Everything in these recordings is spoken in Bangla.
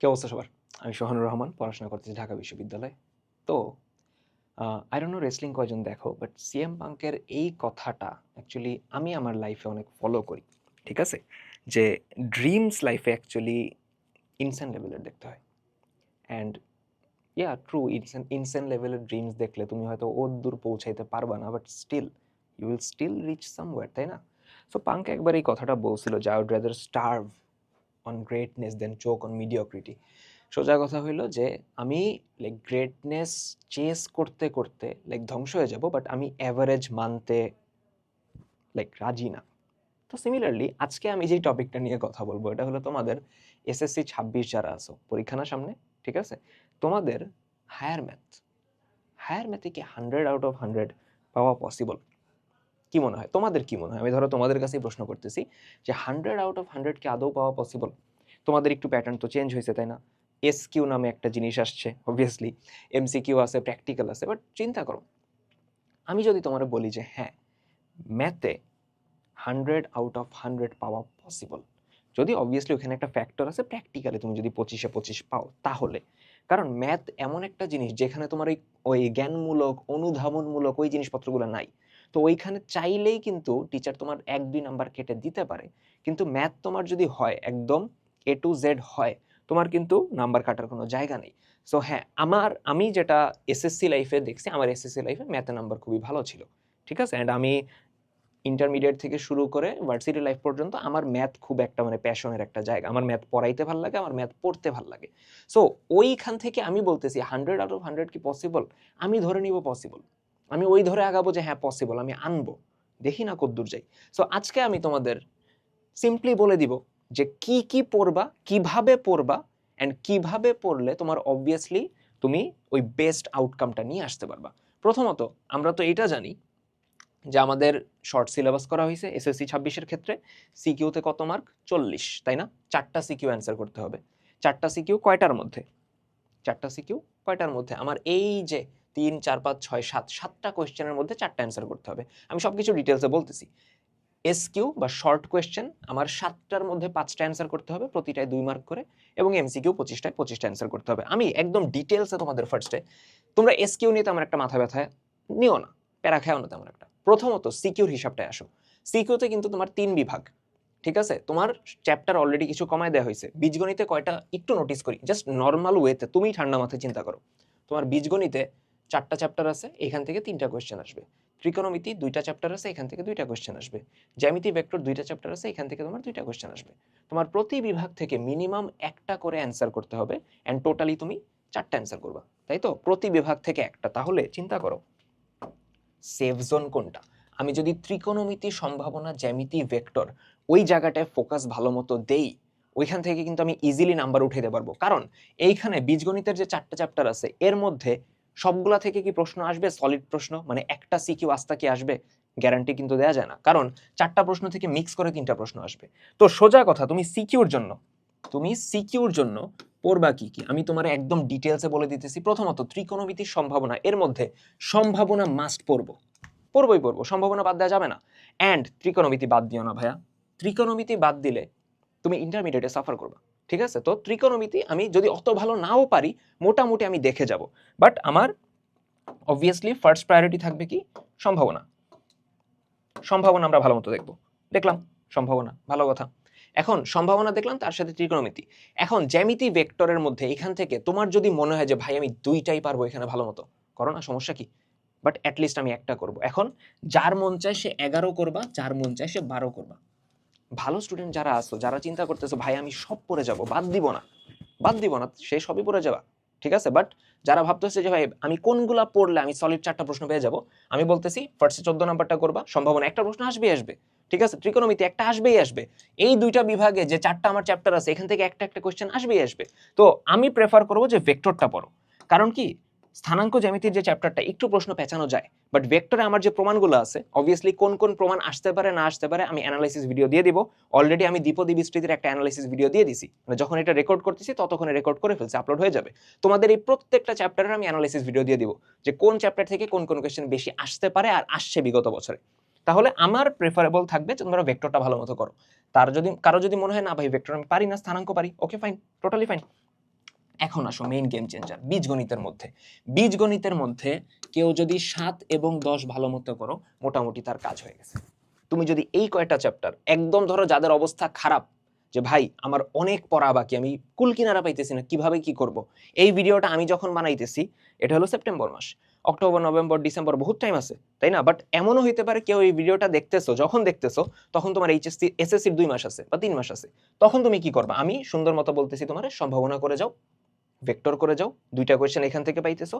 কি অবস্থা সবার? আমি সোহানুর রহমান, পড়াশোনা করতেছি ঢাকা বিশ্ববিদ্যালয়ে। তো আই রেসলিং কয়জন দেখো বাট সিএম পাঙ্কের এই কথাটা অ্যাকচুয়ালি আমি আমার লাইফে অনেক ফলো করি, ঠিক আছে? যে ড্রিমস লাইফে অ্যাকচুয়ালি ইনসেন লেভেলের দেখতে হয়। And yeah true insane insane লেভেলের ড্রিমস দেখলে তুমি হয়তো ওর দূর পৌঁছাইতে পারবা না but still you will still reach somewhere তাই না? সো পাঙ্ক একবার এই কথাটা বলছিল যে I would rather starve on greatness than choke on mediocrity সোজা কথা হইল যে আমি লাইক গ্রেটনেস চেস করতে করতে লাইক ধ্বংস হয়ে যাব বাট আমি অ্যাভারেজ মানতে লাইক রাজি না। তো সিমিলারলি আজকে আমি যেই টপিকটা নিয়ে কথা বলব, এটা হলো তোমাদের এসএসসি ছাব্বিশ যারা আছো, পরীক্ষা না সামনে, ঠিক আছে? তোমাদের হায়ার ম্যাথ হায়ার ম্যাথে কি হান্ড্রেড আউট অফ হান্ড্রেড পাওয়া পসিবল কি মনে হয়? তোমাদের কি মনে হয়? আমি ধরো তোমাদের কাছেই প্রশ্ন করতেছি যে হান্ড্রেড আউট অফ হান্ড্রেড কি আদৌ পাওয়া পসিবল তোমাদের একটু প্যাটার্ন তো চেঞ্জ হয়েছে, তাই না? এস কিউ নামে একটা জিনিস আসছে অবভিয়াসলি এমসি কিউ আছে প্র্যাকটিক্যাল আছে বাট চিন্তা করো। আমি যদি তোমার বলি যে হ্যাঁ ম্যাথে হান্ড্রেড আউট অফ হান্ড্রেড পাওয়া পসিবল যদি অবভিয়াসলি ওখানে একটা ফ্যাক্টর আছে প্র্যাকটিক্যালি তুমি যদি পঁচিশে পঁচিশ পাও, তাহলে। কারণ ম্যাথ এমন একটা জিনিস যেখানে তোমার ওই ওই জ্ঞানমূলক, অনুধাবনমূলক ওই জিনিসপত্রগুলো নাই। তো ওইখানে চাইলেই কিন্তু টিচার তোমার এক, দুই নাম্বার কেটে দিতে পারে। কিন্তু ম্যাথ তোমার যদি হয়, একদম এ টু জেড হয়, তোমার কিন্তু নাম্বার কাটার কোনো জায়গা নেই। সো হ্যাঁ আমার, আমি যেটা এসএসসি লাইফে দেখছি, আমার এসএসসি লাইফে ম্যাথে নাম্বার খুবই ভালো ছিল। ঠিক আছে? অ্যান্ড আমি ইন্টারমিডিয়েট থেকে শুরু করে ভার্সিটি লাইফ পর্যন্ত আমার ম্যাথ খুব একটা মানে প্যাশনের একটা জায়গা। আমার ম্যাথ পড়াইতে ভালো লাগে, আমার ম্যাথ পড়তে ভালো লাগে। সো ওইখান থেকে আমি বলতেছি হান্ড্রেড আউট অফ হান্ড্রেড কি পসিবল আমি ধরে নিব পসিবল আমি ওই ধরে আগাবো যে হ্যাঁ পসিবল আমি আনব। দেখি না কদ্দূর যাই। সো আজকে আমি তোমাদের সিম্পলি বলে দিব যে কি কি পড়বা, কীভাবে পড়বা অ্যান্ড কীভাবে পড়লে তোমার অবভিয়াসলি তুমি ওই বেস্ট আউটকামটা নিয়ে আসতে পারবা। প্রথমত, আমরা তো এটা জানি যে আমাদের শর্ট সিলেবাস করা হয়েছে এসএসসি ছাব্বিশের ক্ষেত্রে সিকিউতে কত মার্ক চল্লিশ, তাই না? চারটা সিকিউ অ্যান্সার করতে হবে। চারটা সিকিউ কয়টার মধ্যে? চারটা সিকিউ কয়টার মধ্যে? আমার এই যে তিন, চার, পাঁচ, ছয়, সাত, সাতটা কোয়েশ্চেনের মধ্যে চারটা অ্যান্সার করতে হবে। আমি সব কিছু ডিটেলসে বলতেছি। এস কিউ বা শর্ট কোয়েশ্চেন আমার সাতটার মধ্যে পাঁচটা অ্যান্সার করতে হবে, প্রতিটায় দুই মার্ক করে, এবং এমসিকিউ পঁচিশটায় পঁচিশটা অ্যান্সার করতে হবে। আমি একদম ডিটেলসে তোমাদের ফার্স্টে তোমরা এস কিউ নিয়ে তেমন একটা মাথা ব্যথা নিও না, প্যারা খেয়াও না তেমন একটা। প্রথমত সিকিউর হিসাবটায় আসো। সিকিউতে কিন্তু তোমার তিন বিভাগ, ঠিক আছে? তোমার চ্যাপ্টার অলরেডি কিছু কমায় দেওয়া হয়েছে। বীজগণিতে কয়টা, একটু নোটিস করি। জাস্ট নর্মাল ওয়েতে তুমি ঠান্ডা মাথায় চিন্তা করো। তোমার বীজগণিতে চারটা চ্যাপ্টার আছে, এখান থেকে তিনটা কোয়েশ্চেন আসবে। ত্রিকোণমিতি দুইটা চ্যাপ্টার আছে, এখান থেকে দুইটা কোয়েশ্চেন আসবে। জ্যামিতি ভেক্টর দুইটা চ্যাপ্টার আছে, এখান থেকে তোমার দুইটা কোয়েশ্চেন আসবে। তোমার প্রতি বিভাগ থেকে মিনিমাম একটা করে অ্যান্সার করতে হবে অ্যান্ড টোটালি তুমি চারটা অ্যান্সার করবা, তাই তো? প্রতি বিভাগ থেকে একটা, তাহলে চিন্তা করো। সেফ জোন কোনটা? আমি যদি ত্রিকোণমিতি সম্ভাবনা, জ্যামিতি ভেক্টর ওই জায়গাটায় ফোকাস ভালো মতো দেই, ওইখান থেকে কিন্তু আমি ইজিলি নাম্বার উঠে দিতে পারব। কারণ এইখানে বীজগণিতের যে চারটা চ্যাপ্টার আছে, এর মধ্যে সবগুলা থেকে কি প্রশ্ন আসবে? সলিড প্রশ্ন মানে একটা সিকিউ আস্তা কি আসবে? গ্যারান্টি কিন্তু দেওয়া যায় না। কারণ চারটা প্রশ্ন থেকে মিক্স করে তিনটা প্রশ্ন আসবে। তো সোজা কথা, তুমি সিকিউর জন্য, তুমি সিকিউর জন্য পড়বা কি কি? আমি তোমার একদম ডিটেলসে বলে দিতেছি। প্রথমত, ত্রিকোণমিতির সম্ভাবনা, এর মধ্যে সম্ভাবনা মাস্ট পড়ব। পড়বই পড়ব, সম্ভাবনা বাদ দেওয়া যাবে না। অ্যান্ড ত্রিকোণমিতি বাদ দিও না ভাইয়া। ত্রিকোণমিতি বাদ দিলে তুমি ইন্টারমিডিয়েটে সাফার করবা। ঠিক আছে? তো ত্রিকোণমিতি আমি যদি অত ভালো নাও পারি, মোটামুটি আমি দেখে যাব। বাট আমার অবভিয়াসলি ফার্স্ট প্রায়োরিটি থাকবে কি? সম্ভাবনা। সম্ভাবনা আমরা ভালো মতো দেখব। দেখলাম, সম্ভাবনা, ভালো কথা। এখন সম্ভাবনা দেখলাম, তার সাথে ত্রিকোণমিতি। এখন জ্যামিতি ভেক্টরের মধ্যে এখান থেকে তোমার যদি মনে হয় যে, ভাই, আমি দুইটাই পারব এখানে ভালো মতো। করো না, সমস্যা কি? বাট অ্যাটলিস্ট আমি একটা করব। এখন যার মন চায় সে এগারো করবা, যার মন চায় সে বারো করবা। ভালো স্টুডেন্ট যারা আসো যারা চিন্তা করতেছো, ভাই, আমি সব পড়ে যাব, বাদ দিব না, বাদ দিব না, সে সবই পড়ে যাবা। ঠিক আছে? বাট যারা ভাবতেছে যে, ভাই, আমি কোনগুলা পড়লে আমি সলিড চারটা প্রশ্ন পেয়ে যাব? আমি বলতেছি ফার্স্টে চোদ্দ নাম্বারটা করবা, সম্ভাবনা একটা প্রশ্ন আসবেই আসবে। ঠিক আছে? ত্রিকোণমিতি একটা আসবেই আসবে। এই দুইটা বিভাগে যে চারটা আমার চ্যাপ্টার আছে, এখান থেকে একটা একটা কোয়েশ্চেন আসবেই আসবে। তো আমি প্রেফার করব যে ভেক্টরটা পড়ো। কারণ কি? স্থানাঙ্ক জ্যামিতির যে চ্যাপ্টারটা একটু প্রশ্ন পেঁচানো যায় বাট ভেক্টরে আমার যে প্রমাণগুলো আছে অবভিয়াসলি কোন কোন প্রমাণ আসতে পারে, না আসতে পারে, আমি অ্যানালাইসিস ভিডিও দিয়ে দিব। অলরেডি আমি দ্বিপদী বিস্তৃতির একটা অ্যানালাইসিস ভিডিও দিয়ে দিছি। মানে যখন এটা রেকর্ড করতেছি, ততক্ষণ রেকর্ড করে ফেলছে আপলোড হয়ে যাবে। তোমাদের এই প্রত্যেকটা চ্যাপ্টারের আমি অ্যানালাইসিস ভিডিও দিয়ে দিব, যে কোন চ্যাপ্টার থেকে কোন কোন কোয়েশ্চেন বেশি আসতে পারে আর আসছে বিগত বছরে। তাহলে আমার প্রেফারেবল থাকবে তোমরা ভেক্টরটা ভালো মতো করো। তার যদি, কারও যদি মনে হয়, না ভাই ভেক্টর আমি পারি না, স্থানাঙ্ক পারি। ওকে ফাইন টোটালি ফাইন এখন আসো মেইন গেম চেঞ্জার বীজগণিতের মধ্যে। বীজগণিতের মধ্যে কেউ যদি সাত এবং দশ ভালো মতো করো, মোটামুটি তার কাজ হয়ে গেছে। তুমি যদি এই কয়টা চ্যাপ্টার একদম ধরো যাদের অবস্থা খারাপ, যে ভাই, আমার অনেক পড়া বাকি, আমি কুল কিনারা পাইতেছি না, কীভাবে কি করব? এই ভিডিওটা আমি যখন বানাইতেছি, এটা হলো সেপ্টেম্বর মাস। অক্টোবর, নভেম্বর, ডিসেম্বর, বহুত টাইম আছে, তাই না? বাট এমনও হইতে পারে কেউ এই ভিডিওটা দেখতেছো, যখন দেখতেছো, তখন তোমার এইচএসসি, এসএসসির দুই মাস আছে বা তিন মাস আছে। তখন তুমি কি করবা? আমি সুন্দর মতো বলতেছি তোমার, সম্ভাবনা করে যাও। ভেক্টর করে যাও, দুইটা কোয়েশ্চেন এখান থেকে পাইতেছো,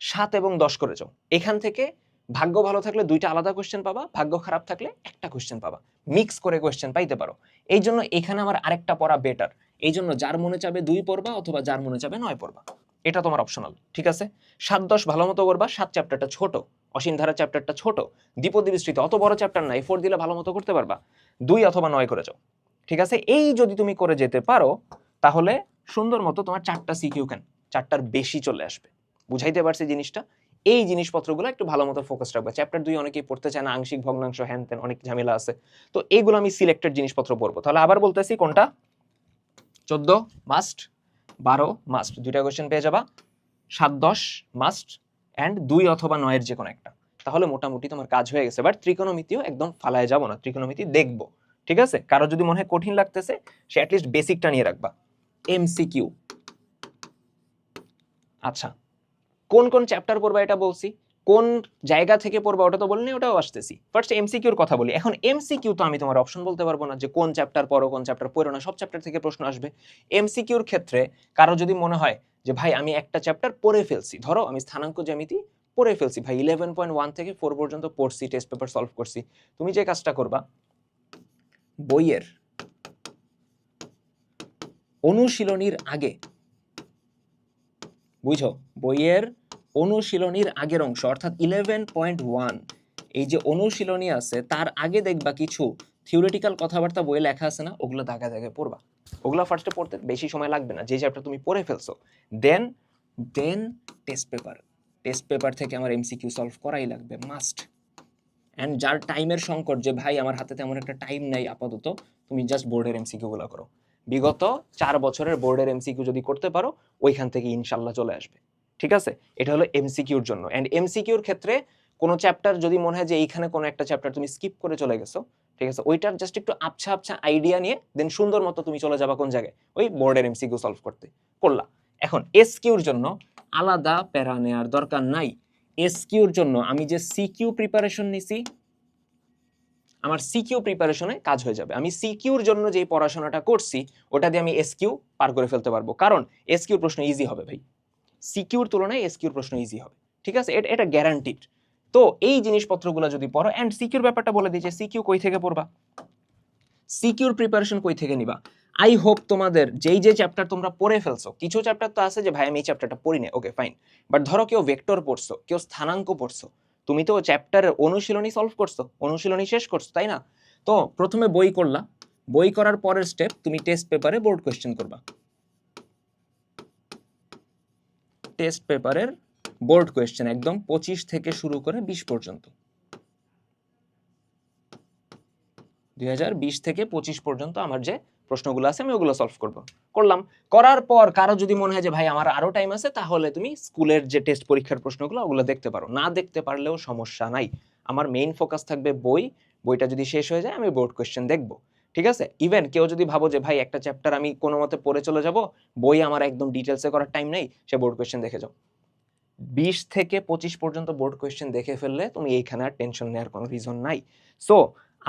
সাত এবং দশ করে যাও। এখান থেকে ভাগ্য ভালো থাকলে দুইটা আলাদা কোয়েশ্চেন পাবা, ভাগ্য খারাপ থাকলে একটা কোয়েশ্চেন পাবা। মিক্স করে কোয়েশ্চেন পাইতে পারো। এই জন্য এখানে আমার আরেকটা পড়া বেটার এই জন্য যার মনে চাবে দুই পড়বা অথবা যার মনে চাবে নয় পড়বা। এটা তোমার অপশনাল ঠিক আছে? সাত দশ ভালো মতো করবা, সাত চ্যাপ্টারটা ছোট, অসীম ধারা চ্যাপ্টারটা ছোট, দ্বিপদী বিস্তৃত, অত বড় চ্যাপ্টার নাই ফোর দিলে ভালো মতো করতে পারবা। দুই অথবা নয় করে যাও, ঠিক আছে? এই যদি তুমি করে যেতে পারো, তাহলে সুন্দর মতো তোমার চারটা সিকিউ ক্যান চারটার বেশি চলে আসবে। বুঝাইতে পারছি জিনিসটা? এই জিনিসপত্রগুলো একটু ভালো মতো ফোকাস রাখবে। চ্যাপ্টার দুই অনেকেই পড়তে চায় না, আংশিক, ভগ্নাংশ, হ্যান ত্যান, অনেক ঝামেলা আছে। তো এইগুলো আমি সিলেক্টেড জিনিসপত্র পড়ব। তাহলে আবার বলতেছি কোনটা? চোদ্দ মাস্ট বারো মাস্ট দুইটা কোয়েশ্চেন পেয়ে যাবা। সাত, দশ মাস্ট অ্যান্ড দুই অথবা নয়ের যে কোনো একটা। তাহলে মোটামুটি তোমার কাজ হয়ে গেছে। বাট ত্রিকোণমিতিও একদম ফালায় যাব না। ত্রিকোণমিতি দেখব। ঠিক আছে? কারও যদি মনে হয় কঠিন লাগতেছে, সে অ্যাটলিস্ট বেসিকটা নিয়ে রাখবা। এমসিকিউ আচ্ছা কোন কোন চ্যাপ্টার পড়বা এটা বলছি, কোন জায়গা থেকে পড়বা ওটা তো বলিনি, ওটাও আসতেছি। ফার্স্ট এমসিকিউর কথা বলি। এখন এমসিকিউ তো আমি তোমার অপশন বলতে পারব না যে কোন চ্যাপ্টার পড়ো, কোন চ্যাপ্টার পড়ো না, সব চ্যাপ্টার থেকে প্রশ্ন আসবে। এমসিকিউর ক্ষেত্রে কারও যদি মনে হয় যে, ভাই, আমি একটা চ্যাপ্টার পড়ে ফেলছি, ধরো আমি স্থানাঙ্ক জ্যামিতি পড়ে ফেলছি, ভাই ইলেভেন পয়েন্ট ওয়ান থেকে ফোর পর্যন্ত পড়ছি টেস্ট পেপার সলভ করছি, তুমি যে কাজটা করবা, বইয়ের অনুশীলনীর আগে। বুঝো বইয়ের অনুশীলনীর আগের অংশ, অর্থাৎ ইলেভেন পয়েন্ট ওয়ান এই যে অনুশীলনী আছে, তার আগে দেখবা কিছু থিওরিটিক্যাল কথাবার্তা বইয়ে লেখা আছে না, ওগুলো দাগা দাগে পড়বা। ওগুলো ফার্স্টে পড়তে বেশি সময় লাগবে না, যে চ্যাপ্টার তুমি পড়ে ফেলছো। Then then test paper test paper থেকে আমার এমসিকিউ সলভ করাই লাগবে মাস্ট অ্যান্ড যার টাইমের সংকট, যে ভাই আমার হাতে তেমন একটা টাইম নাই, আপাতত তুমি জাস্ট বোর্ডের এমসিকিউগুলো করো। বিগত চার বছরের বোর্ডের এমসিকিউ যদি করতে পারো, ওইখান থেকে ইনশাল্লাহ চলে আসবে। ঠিক আছে? এটা হলো এমসিকিউর জন্য। অ্যান্ড এমসিকিউর ক্ষেত্রে কোনো চ্যাপ্টার যদি মনে হয় যে এইখানে কোনো একটা চ্যাপ্টার তুমি স্কিপ করে চলে গেছো, ঠিক আছে? ওইটার জাস্ট একটু আবছা আবছা আইডিয়া নিয়ে দেন সুন্দর মতো তুমি চলে যাবা কোন জায়গায়? ওই বোর্ডের এমসিকিউ সলভ করতে। করলা। এখন এসকিউর জন্য আলাদা প্যারা নেওয়ার দরকার নাই। এসকিউর জন্য আমি যে সিকিউ প্রিপারেশন নিছি আমার সিকিউ প্রিপারেশনে কাজ হয়ে যাবে। আমি সিকিউর জন্য যে পড়াশোনাটা করছি, ওটা দিয়ে আমি এসকিউ পার করে ফেলতে পারব। কারণ এসকিউর প্রশ্ন ইজি হবে ভাই। সিকিউর তুলনায় এসকিউর প্রশ্ন ইজি হবে। ঠিক আছে? এটা এটা গ্যারান্টিড তো এই জিনিসপত্রগুলো যদি পড়ো অ্যান্ড সিকিউর ব্যাপারটা বলে যে সিকিউ কই থেকে পড়বা? সিকিউর প্রিপারেশন কই থেকে নিবা? আই হোপ তোমাদের যেই যে চ্যাপ্টার তোমরা পড়ে ফেলছো, কিছু চ্যাপ্টার তো আছে যে, ভাই, আমি এই চ্যাপ্টারটা পড়ি না ওকে ফাইন বাট ধরো কেউ ভেক্টর পড়ছো, কেউ স্থানাঙ্ক পড়ছো তুমি তো চ্যাপ্টারের অনুশীলনী সলভ করছ, অনুশীলনী শেষ করছ, তাই না? তো প্রথমে বই করলা, বই করার পরের স্টেপ তুমি টেস্ট পেপারে বোর্ড কোয়েশ্চেন করবা। টেস্ট পেপারের বোর্ড কোয়েশ্চেন একদম পঁচিশ থেকে শুরু করে বিশ পর্যন্ত। দুই হাজার বিশ থেকে পঁচিশ পর্যন্ত আমার যে প্রশ্নগুলো আছে, আমি ওগুলো সলভ করব। করলাম। করার পর কারও যদি মনে হয় যে, ভাই, আমার আরও টাইম আছে, তাহলে তুমি স্কুলের যে টেস্ট পরীক্ষার প্রশ্নগুলো, ওগুলো দেখতে পারো। না দেখতে পারলেও সমস্যা নাই। আমার মেইন ফোকাস থাকবে বই। বইটা যদি শেষ হয়ে যায়, আমি বোর্ড কোয়েশ্চেন দেখব। ঠিক আছে? ইভেন কেউ যদি ভাবো যে, ভাই, একটা চ্যাপ্টার আমি কোনো মতে পড়ে চলে যাব, বই আমার একদম ডিটেলসে করার টাইম নেই, সে বোর্ড কোয়েশ্চেন দেখে যাও। বিশ থেকে পঁচিশ পর্যন্ত বোর্ড কোয়েশ্চেন দেখে ফেললে তুমি এইখানে আর টেনশন নেওয়ার কোনো রিজন নাই। সো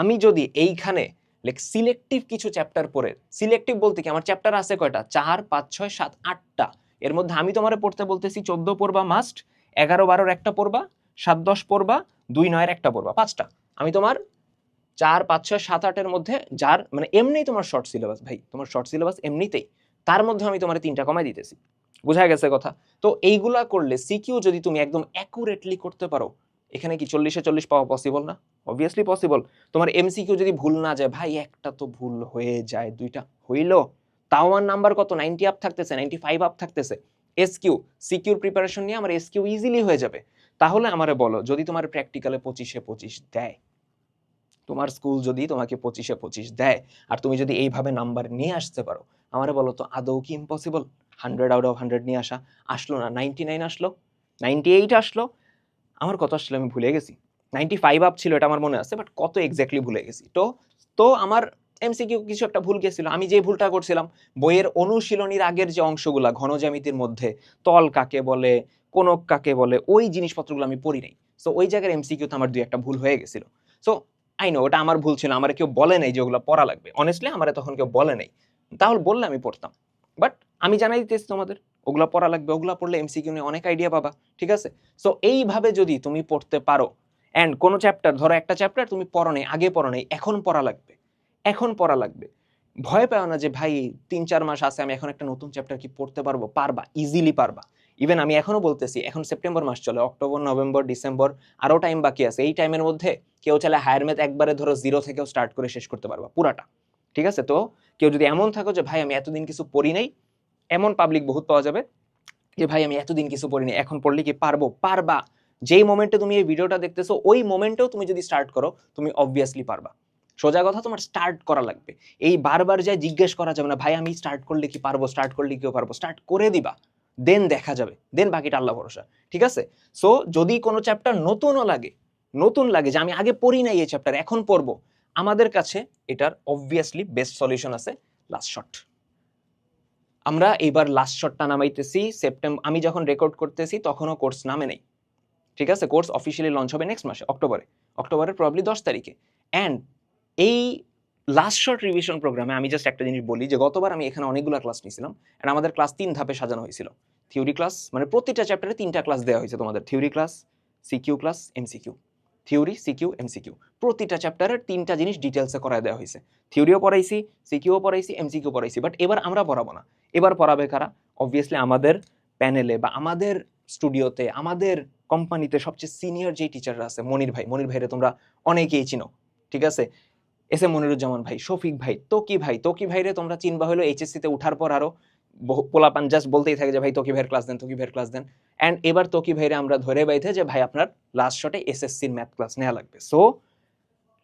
আমি যদি এইখানে লাইক সিলেক্টিভ কিছু চ্যাপ্টার পড়ে। সিলেক্টিভ বলতে কি? আমার চ্যাপ্টার আছে কয়টা? চার, পাঁচ, ছয়, সাত, আটটা। এর মধ্যে আমি তোমারে পড়তে বলতেছি, চোদ্দ পড়বা মাস্ট এগারো বারোর একটা পড়বা, সাত, দশ পড়বা, দুই, নয়ের একটা পড়বা, পাঁচটা। আমি তোমার চার, পাঁচ, ছয়, সাত, আটের মধ্যে যার মানে এমনিই তোমার শর্ট সিলেবাস ভাই, তোমার শর্ট সিলেবাস এমনিতেই, তার মধ্যে আমি তোমার তিনটা কমাই দিতেছি। বোঝা গেছে কথা? তো এইগুলা করলে সিকিউ যদি তুমি একদম অ্যাকুরেটলি করতে পারো এখানে কি চল্লিশে চল্লিশ পাওয়া পসিবল না? অবভিয়াসলি পসিবল তোমার M C M C Q যদি ভুল না যায়, ভাই, একটা তো ভুল হয়ে যায়, দুইটা হইল। তাও আমার নাম্বার কত? নাইনটি আপ থাকতেছে নাইনটি ফাইভ আপ থাকতেছে এসকিউ সিকিউর প্রিপারেশন নিয়ে আমার এসকিউ ইজিলি হয়ে যাবে। তাহলে আমারে বলো, যদি তোমার প্র্যাকটিক্যালে পঁচিশে পঁচিশ দেয়, তোমার স্কুল যদি তোমাকে পঁচিশে পঁচিশ দেয়, আর তুমি যদি এইভাবে নাম্বার নিয়ে আসতে পারো, আমারে বলো তো, আদৌ কি impossible hundred out of hundred নিয়ে আসা আসলো না? নাইনটি নাইন আসলো? নাইনটি এইট আসলো? আমার কত আসলে আমি ভুলে গেছি। নাইনটি ফাইভ আপ ছিল, এটা আমার মনে আছে বাট কত এক্স্যাক্টলি ভুলে গেছি। তো তো আমার এমসিকিউ কিছু একটা ভুল গেছিল, আমি যে ভুলটা করছিলাম, বইয়ের অনুশীলনীর আগের যে অংশগুলা ঘনজ্যামিতির মধ্যে, তল কাকে বলে, কোনক কাকে বলে, ওই জিনিসপত্রগুলো আমি পড়ি নাই। সো ওই জায়গার এমসিকিউতে আমার দুই একটা ভুল হয়ে গেছিল। সো আই নো ওটা আমার ভুল ছিল, আমার কেউ বলে নাই যে ওগুলো পড়া লাগবে। অনেস্টলি আমার তখন কেউ বলে নাই। তাহলে বললে আমি পড়তাম। বাট আমি জানাই দিতেছি তোমাদের। ওগুলো পড়া লাগবে, ওগুলো পড়লে এমসিকিউ নিয়ে অনেক আইডিয়া পাবা, ঠিক আছে? সো এইভাবে যদি তুমি পড়তে পারো অ্যান্ড কোনো চ্যাপ্টার ধরো একটা চ্যাপ্টার তুমি পড়ো নেই আগে পড়ো নেই এখন পড়া লাগবে, এখন পড়া লাগবে। ভয় পাও না যে, ভাই, তিন, চার মাস আছে, আমি এখন একটা নতুন চ্যাপ্টার কি পড়তে পারব? পারবা ইজিলি পারবা। ইভেন আমি এখনও বলতেছি, এখন সেপ্টেম্বর মাস চলে অক্টোবর নভেম্বর ডিসেম্বর আরও টাইম বাকি আছে। এই টাইমের মধ্যে কেউ চাইলে হায়ার ম্যাথ একবারে ধরো জিরো থেকেও স্টার্ট করে শেষ করতে পারবা, পুরাটা, ঠিক আছে? তো কেউ যদি এমন থাকো যে, ভাই, আমি এতদিন কিছু পড়ি নাই এমন পাবলিক বহুত পাওয়া যাবে যে, ভাই, আমি এতদিন কিছু পড়িনি, এখন পড়লে কি পারব? পারবা। যেই মোমেন্টে তুমি এই ভিডিওটা দেখতেছো, ওই মোমেন্টেও তুমি যদি স্টার্ট করো, তুমি অবভিয়াসলি পারবা। সোজা কথা, তোমার স্টার্ট করা লাগবে। এই বারবার যাই জিজ্ঞেস করা যাবে না, ভাই, আমি স্টার্ট করলে কি পারব স্টার্ট করলে কি পারব? স্টার্ট করে দিবা দেন দেখা যাবে দেন বাকিটা আল্লাহ ভরসা, ঠিক আছে? সো যদি কোনো চ্যাপ্টার নতুনও লাগে, নতুন লাগে, যে আমি আগে পড়ি নাই এই চ্যাপ্টার এখন পড়ব, আমাদের কাছে এটার অবভিয়াসলি বেস্ট সলিউশন আছে লাস্ট শট আমরা এবার লাস্ট শটটা নামাইতেছি সেপ্টেম্বর আমি যখন রেকর্ড করতেছি তখনও কোর্স নামে নেই। ঠিক আছে? কোর্স অফিসিয়ালি লঞ্চ হবে নেক্সট মাসে অক্টোবরে অক্টোবরের প্রবলি দশ তারিখে। অ্যান্ড এই লাস্ট শর্ট রিভিশন প্রোগ্রামে আমি জাস্ট একটা জিনিস বলি যে, গতবার আমি এখানে অনেকগুলো ক্লাস নিয়েছিলাম অ্যান্ড আমাদের ক্লাস তিন ধাপে সাজানো হয়েছিল। থিওরি ক্লাস মানে প্রতিটা চ্যাপ্টারে তিনটা ক্লাস দেওয়া হয়েছে তোমাদের। Theory class C Q class M C Q theory, C Q, M C Q. প্রতিটা চ্যাপ্টারের তিনটা জিনিস ডিটেলসে করায় দেওয়া হয়েছে। থিওরিও পড়াইছি, সিকিউও পড়াইছি, এমসিকিউ পড়াইছি বাট এবার আমরা পড়াবো না। এবার পড়াবে কারা? অবভিয়াসলি আমাদের প্যানেলে বা আমাদের স্টুডিওতে আমাদের কোম্পানিতে সবচেয়ে সিনিয়র যে টিচাররা আছে, মনির ভাই। মনির ভাইরে তোমরা অনেকেই চিনো, ঠিক আছে? এস এম মনিরুজ্জামান ভাই, শফিক ভাই, তোকি ভাই। তোকি ভাইরে তোমরা চিনবা হলো এইচএসসিতে উঠার পর আরও বহু- পোলাপান জাস্ট বলতেই থাকে যে, ভাই, তোকি ভাইয়ের ক্লাস দেন, তোকি ভাইয়ের ক্লাস দেন। অ্যান্ড এবার তোকি ভাইরে আমরা ধরে বাইতে যে, ভাই, আপনার লাস্ট শটে এসএসসির ম্যাথ ক্লাস নেওয়া লাগবে। সো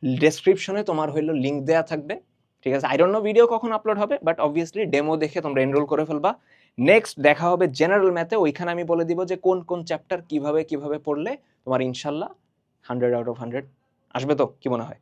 ডেসক্রিপশনে তোমার হইল লিঙ্ক দেওয়া থাকবে। ঠিক আছে? আই নো ভিডিও কখন আপলোড হবে বাট অবভিয়াসলি ডেমো দেখে তোমরা এনরোল করে ফেলবা। নেক্সট দেখা হবে জেনারেল ম্যাথে ওইখানে আমি বলে দিব যে, কোন কোন চ্যাপ্টার কীভাবে কীভাবে পড়লে তোমার ইনশাল্লাহ হান্ড্রেড আউট অফ হান্ড্রেড আসবে তো? কি মনে হয়?